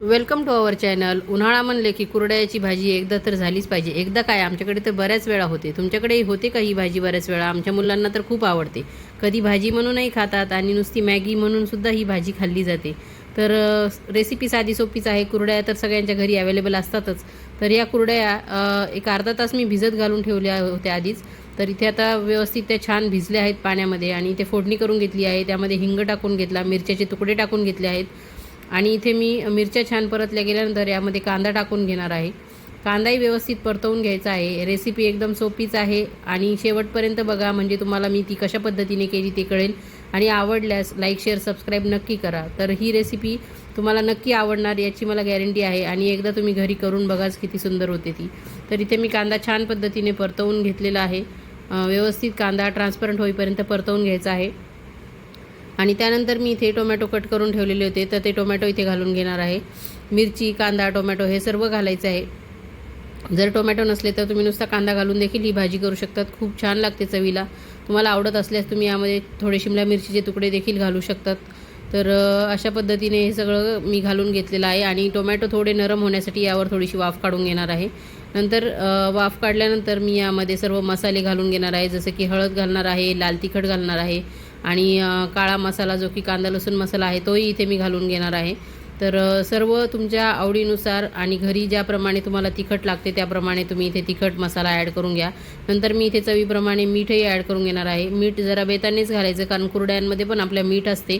Welcome to our channel. उन्हाळा म्हणले की कुरड्याची भाजी एकदा तर झालीच पाहिजे. एकदा काय आमच्याकडे तर बऱ्याच वेळा होते. तुमच्याकडेही होते का ही भाजी बऱ्याच वेळा? आमच्या मुलांना तर खूप आवडते. कधी भाजी म्हणूनही खातात आणि नुसती मॅगी म्हणून सुद्धा ही भाजी खाल्ली जाते. तर रेसिपी साधी सोपीच आहे. कुरड्या तर सगळ्यांच्या घरी अवेलेबल असतातच. तर या कुरड्या एक अर्धा तास मी भिजत घालून ठेवल्या होत्या आधीच. तर इथे आता व्यवस्थित त्या छान भिजल्या आहेत पाण्यामध्ये आणि इथे फोडणी करून घेतली आहे. त्यामध्ये हिंग टाकून घेतला मिरच्याचे तुकडे टाकून घेतले आहेत. आणि इथे मी मिरच्या छान परतल्या गेल्यानंतर यामध्ये कांदा टाकून घेणार आहे. कांदाही व्यवस्थित परतवून घ्यायचा आहे. रेसिपी एकदम सोपीच आहे आणि शेवटपर्यंत बघा म्हणजे तुम्हाला मी ती कशा पद्धतीने केली ते कळेल. आणि आवडल्यास लाईक शेअर सबस्क्राईब नक्की करा. तर ही रेसिपी तुम्हाला नक्की आवडणार याची मला गॅरंटी आहे आणि एकदा तुम्ही घरी करून बघाच किती सुंदर होते ती. तर इथे मी कांदा छान पद्धतीने परतवून घेतलेला आहे. व्यवस्थित कांदा ट्रान्सपरंट होईपर्यंत परतवून घ्यायचा आहे. आणि त्यानंतर मी इथे टोमॅटो कट करून ठेवलेले होते तर ते टोमॅटो इथे घालून घेणार आहे. मिरची कांदा टोमॅटो हे सर्व घालायचं आहे. जर टोमॅटो नसले तर तुम्ही नुसता कांदा घालून देखील ही भाजी करू शकतात. खूप छान लागते चवीला. तुम्हाला आवडत असल्यास तुम्ही यामध्ये थोडे शिमला मिरचीचे तुकडे देखील घालू शकतात. तर अशा पद्धतीने हे सगळं मी घालून घेतलेलं आहे आणि टोमॅटो थोडे नरम होण्यासाठी यावर थोडीशी वाफ काढून घेणार आहे. नंतर वाफ काढल्यानंतर मी यामध्ये सर्व मसाले घालून घेणार आहे. जसं की हळद घालणार आहे लाल तिखट घालणार आहे आणि काळा मसाला जो की कांदा लसूण मसाला आहे तोही इथे मी घालून घेणार आहे. तर सर्व तुमच्या आवडीनुसार आणि घरी ज्याप्रमाणे तुम्हाला तिखट लागते त्याप्रमाणे तुम्ही इथे तिखट मसाला ॲड करून घ्या. नंतर मी इथे चवीप्रमाणे मीठही ॲड करून घेणार आहे. मीठ जरा बेतानेच घालायचं कारण कुरड्यांमध्ये पण आपल्या मीठ असते.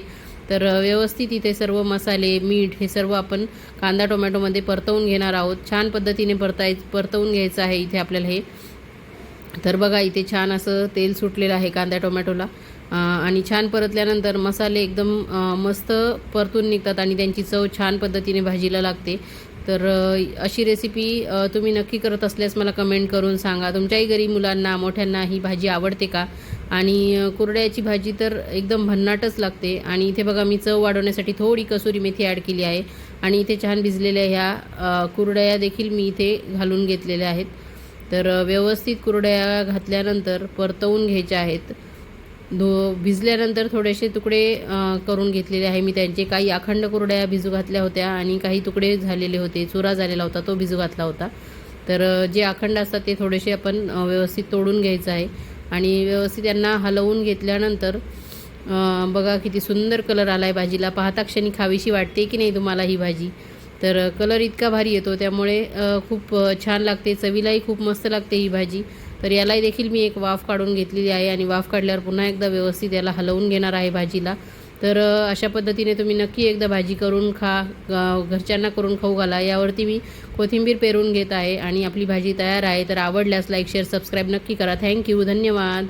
तर व्यवस्थित इथे सर्व मसाले मीठ हे सर्व आपण कांदा टोमॅटोमध्ये परतवून घेणार आहोत. छान पद्धतीने परताय परतवून घ्यायचं आहे इथे आपल्याला हे. तर बघा इथे छान असं तेल सुटलेलं आहे कांदा टोमॅटोला. आणि छान परतल्यानंतर मसाले एकदम मस्त परतून निघतात आणि त्यांची चव छान पद्धतीने भाजीला लागते. तर अशी रेसिपी तुम्ही नक्की करत असल्यास मला कमेंट करून सांगा. तुमच्याही घरी मुलांना मोठ्यांना ही भाजी आवडते का? आणि कुरड्याची भाजी तर एकदम भन्नाटच लागते. आणि इथे बघा मी चव वाढवण्यासाठी थोडी कसुरी मेथी ॲड केली आहे. आणि इथे छान भिजलेल्या ह्या कुरड्या देखील मी इथे घालून घेतलेल्या आहेत. तर व्यवस्थित कुरड्या घातल्यानंतर परतवून घ्यायच्या आहेत. धो भिजल्यानंतर थोडेसे तुकडे करून घेतलेले आहे. मी त्यांचे काही अखंड कुरड्या भिजू घातल्या होत्या आणि काही तुकडे झालेले होते. चुरा झालेला होता तो भिजू घातला होता. तर जे अखंड असतात ते थोडेसे आपण व्यवस्थित तोडून घ्यायचं आहे. आणि व्यवस्थित त्यांना हलवून घेतल्यानंतर बघा किती सुंदर कलर आला आहे भाजीला. पाहता क्षणी खावीशी वाटते की नाही तुम्हाला ही भाजी? तर कलर इतका भारी येतो त्यामुळे खूप छान लागते. चवीलाही खूप मस्त लागते ही भाजी. तर यालाही देखील मी एक वाफ काढून घेतलेली आहे आणि वाफ काढल्यावर पुन्हा एकदा व्यवस्थित याला हलवून घेणार आहे भाजीला. तर अशा पद्धतीने तुम्ही नक्की एकदा भाजी करून खा घरच्यांना करून खाऊ घाला. यावरती मी कोथिंबीर पेरून घेत आहे आणि आपली भाजी तयार आहे. तर आवडल्यास लाईक शेअर सबस्क्राईब नक्की करा. थँक्यू धन्यवाद.